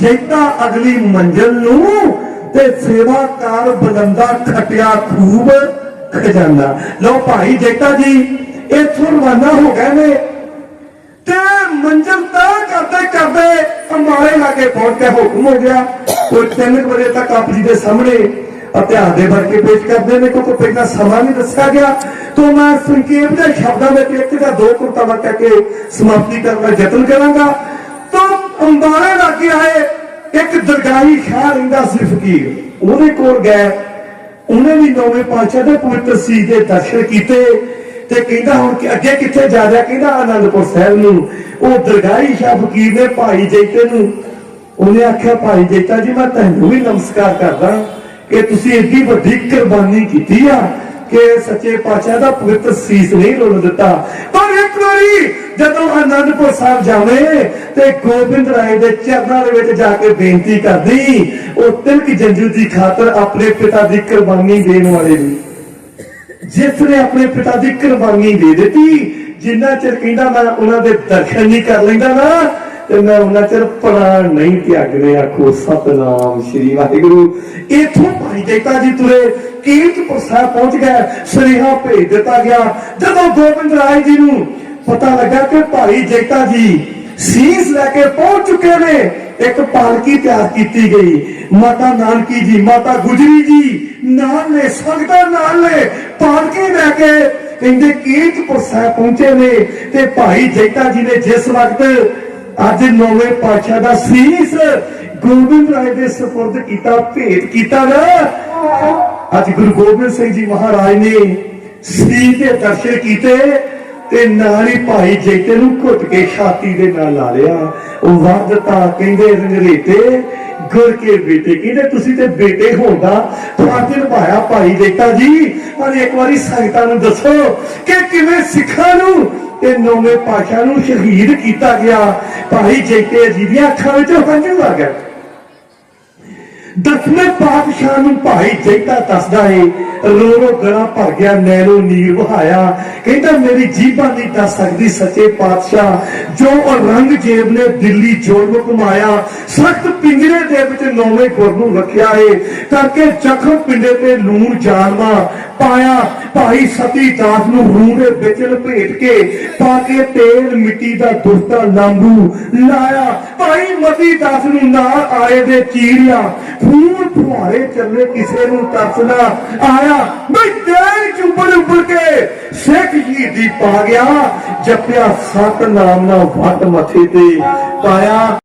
ਜੈਤਾ ਅਗਲੀ ਮੰਜ਼ਲ ਨੂੰ ਤੇ ਸੇਵਾਕਾਰ ਬਲੰਦਾ ਖਟਿਆ ਖੂਬ ਖਜ਼ਾਨਾ। ਲਓ ਭਾਈ ਜੈਤਾ ਜੀ, ਇੱਥੋਂ ਰਵਾਨਾ ਹੋ ਗਏ ਨੇ ਤੇ ਮੰਜ਼ਲ ਤਾਂ ਕਰਦੇ ਕਰਦੇ ਅੰਬਾਲੇ ਲਾਗੇ ਪਹੁੰਚ ਕੇ ਹੁਕਮ ਹੋ ਗਿਆ। ਕੋਈ 3 ਵਜੇ ਤੱਕ ਆਪ ਜੀ ਦੇ ਸਾਹਮਣੇ ਇਤਿਹਾਸ ਦੇ ਵਰਕੇ ਪੇਸ਼ ਕਰਦੇ ਨੇ, ਕਿਉਂਕਿ ਪਹਿਲਾਂ ਸਮਾਂ ਨਹੀਂ ਦੱਸਿਆ ਗਿਆ। ਤੋਂ ਮੈਂ ਸੰਖੇਪ ਦੇ ਸ਼ਬਦਾਂ ਵਿੱਚ ਇੱਕ ਜਾਂ ਦੋ ਕੁਰਤਾਵਾਂ ਵਰਤ ਕੇ ਸਮਾਪਤੀ ਕਰਨ ਦਾ ਯਤਨ ਕਰਾਂਗਾ। ਅੰਬਾਲੇ ਲਾਗੇ ਆਏ ਇੱਕ ਦਰਗਾਹੀ ਸ਼ਾਹ ਰਹਿੰਦਾ ਸੀ ਫਕੀਰ ਉਹਦੇ ਕੋਲ ਗਏ। ਉਹਨੇ ਵੀ ਨੌਵੇਂ ਪਾਤਸ਼ਾਹ ਦੇ ਪਵਿੱਤਰ ਸੀ ਦੇ ਦਰਸ਼ਨ ਕੀਤੇ ਤੇ ਕਹਿੰਦਾ ਹੁਣ ਕਿ ਅੱਗੇ ਕਿੱਥੇ ਜਾ ਰਿਹਾ? ਕਹਿੰਦਾ ਆਨੰਦਪੁਰ ਸਾਹਿਬ ਨੂੰ। ਉਹ ਦਰਗਾਹੀ ਸ਼ਾਹ ਫਕੀਰ ਨੇ ਭਾਈ ਜੈਤੇ ਨੂੰ। ਉਹਨੇ ਆਖਿਆ, ਭਾਈ ਜੈਤਾ ਜੀ, ਮੈਂ ਤੁਹਾਨੂੰ ਵੀ ਨਮਸਕਾਰ ਕਰਦਾ ਕਿ ਤੁਸੀਂ ਏਡੀ ਵੱਡੀ ਕੁਰਬਾਨੀ ਕੀਤੀ ਆ ਕਿ ਸੱਚੇ ਪਾਤਸ਼ਾਹ ਦਾ ਪਵਿੱਤਰ ਸੀਸ ਨਹੀਂ ਰੋਲ ਦਿੱਤਾ। ਪਰ ਇੱਕ ਵਾਰੀ ਜਦੋਂ ਆਨੰਦਪੁਰ ਸਾਹਿਬ ਜਾਵੇ ਤੇ ਗੋਬਿੰਦ ਰਾਏ ਦੇ ਚਰਨਾਂ ਦੇ ਵਿੱਚ ਜਾ ਕੇ ਬੇਨਤੀ ਕਰਦੀ, ਉਹ ਤਿਲਕ ਜੰਜੂ ਦੀ ਖਾਤਰ ਆਪਣੇ ਪਿਤਾ ਦੀ ਕੁਰਬਾਨੀ ਦੇਣ ਵਾਲੇ ਨੂੰ। ਜਿਸ ਨੇ ਆਪਣੇ ਪਿਤਾ ਦੀ ਕੁਰਬਾਨੀ ਦੇ ਦਿੱਤੀ, ਜਿੰਨਾ ਚਿਰ ਕਹਿੰਦਾ ਮੈਂ ਉਹਨਾਂ ਦੇ ਦਰਸ਼ਨ ਨਹੀਂ ਕਰ ਲੈਂਦਾ ਨਾ, ਤੇ ਮੈਂ ਉਹਨਾਂ ਚਿਰ ਪ੍ਰਾਣ ਨਹੀਂ ਤਿਆਗਣੇ ਆਖੋ, ਸਤਨਾਮ ਸ੍ਰੀ ਵਾਹਿਗੁਰੂ। ਇਥੋਂ ਭਾਈ ਜੈਤਾ ਜੀ ਤੁਰੇ, ਕੀਰਤਪੁਰ ਸਾਹਿਬ ਪਹੁੰਚ ਗਏ, ਸੁਨੇਹਾ ਭੇਜ ਦਿੱਤਾ ਗਿਆ। ਜਦੋਂ ਗੋਬਿੰਦ ਰਾਏ ਜੀ ਨੂੰ ਪਤਾ ਲੱਗਾ ਕਿ ਭਾਈ ਜੈਤਾ ਜੀ ਸੀਸ ਲੈ ਕੇ ਪਹੁੰਚ ਚੁੱਕੇ ਨੇ। ਇੱਕ ਪਾਲਕੀ ਤਿਆਰ ਕੀਤੀ ਗਈ। ਮਾਤਾ ਨਾਨਕੀ ਜੀ, ਮਾਤਾ ਗੁਜਰੀ ਜੀ, ਨਾਲ ਨੇ, ਸੰਗਤਾਂ ਨਾਲ ਨੇ ਪਾਲਕੀ ਲੈ ਕੇ ਕਹਿੰਦੇ ਕੀਰਤਪੁਰ ਸਾਹਿਬ ਪਹੁੰਚੇ ਨੇ ਤੇ ਭਾਈ ਜੈਤਾ ਜੀ ਨੇ ਜਿਸ ਵਕਤ ਅੱਜ ਨੌਵੇਂ ਪਾਤਸ਼ਾਹ ਦਾ ਸੀਸ ਗੋਬਿੰਦ ਰਾਏ ਦੇ ਸਪੁਰਦ ਕੀਤਾ, ਭੇਟ ਕੀਤਾ ਨਾ, ਅੱਜ ਗੁਰੂ ਗੋਬਿੰਦ ਸਿੰਘ ਜੀ ਮਹਾਰਾਜ ਨੇ ਸੀਸ ਦੇ ਦਰਸ਼ਨ ਕੀਤੇ। ਤੇ ਨਾਲ ਹੀ ਭਾਈ ਜੈਤੇ ਨੂੰ ਘੁੱਟ ਕੇ ਛਾਤੀ ਦੇ ਨਾਲ ਲਾ ਲਿਆ, ਉਹ ਵਰਦਤਾ ਕਹਿੰਦੇ ਰੰਗਰੇਤੇ ਗੁਰ ਕੇ ਬੇਟੇ ਕਹਿੰਦੇ ਤੁਸੀਂ ਤੇ ਬੇਟੇ ਹੋਣ ਦਾ ਫਰਜ਼ ਨਿਭਾਇਆ ਭਾਈ ਜੈਤਾ ਜੀ। ਪਰ ਇੱਕ ਵਾਰੀ ਸੰਗਤਾਂ ਨੂੰ ਦੱਸੋ ਕਿ ਕਿਵੇਂ ਸਿੱਖਾਂ ਨੂੰ ਤੇ ਨੌਵੇਂ ਪਾਸ਼ਾ ਨੂੰ ਸ਼ਹੀਦ ਕੀਤਾ ਗਿਆ। ਭਾਈ ਜੈਤੇ ਜੀ ਦੀਆਂ ਅੱਖਾਂ ਵਿੱਚੋਂ ਹੰਝੂ ਆ ਗਏ। ਦਸਵੇਂ ਪਾਤਸ਼ਾਹ ਨੂੰ ਭਾਈ ਜੈਤਾ ਦੱਸਦਾ ਏ ਰੋ ਰੋ ਗਲਾ ਭਰ ਗਿਆ, ਨੈਣੋ ਨੀਰ ਵਹਾਇਆ। ਕਹਿੰਦਾ, ਮੇਰੀ ਜੀਬਾਂ ਨਹੀਂ ਦੱਸ ਸਕਦੀ ਸੱਚੇ ਪਾਤਸ਼ਾਹ। ਜੋ ਔਰੰਗਜ਼ੇਬ ਨੇ ਦਿੱਲੀ ਜ਼ੁਲਮ ਘੁਮਾਇਆ, ਸਖਤ ਪਿੰਜਰੇ ਦੇ ਵਿੱਚ ਨੌਵੇਂ ਗੁਰ ਨੂੰ ਰੱਖਿਆ ਏ। ਕਰਕੇ ਜ਼ਖਮ ਪਿੰਡੇ ਤੇ ਲੂਣ ਜਾਨਵਾ ਪਾਇਆ, ਭਾਈ ਸਤੀ ਦਾਸ ਨੂੰ ਰੂਹ ਦੇ ਵਿੱਚ ਲਪੇਟ ਕੇ ਪਾ ਕੇ ਤੇਲ ਮਿੱਟੀ ਦਾ ਦੁਸਤਾ ਲਾਂਬੂ ਲਾਇਆ। ਭਾਈ ਮਤੀ ਦਾਸ ਨੂੰ ਨਾਲ ਆਏ ਦੇ ਚੀਰਿਆ। ਖੂਨ ਫੁਹਾਰੇ ਚੱਲੇ ਕਿਸੇ ਨੂੰ ਤਰਸ ਆਇਆ। ਮੈਂ ਤੇਲ ਚੁੰਬੜ ਉੱਪਰ ਕੇ ਸਿੱਖ ਸ਼ਹੀਦੀ ਪਾ ਗਿਆ। ਜਪਿਆ ਸਤ ਨਾਮ ਨਾਲ ਵੱਟ ਮੱਥੇ ਤੇ ਪਾਇਆ।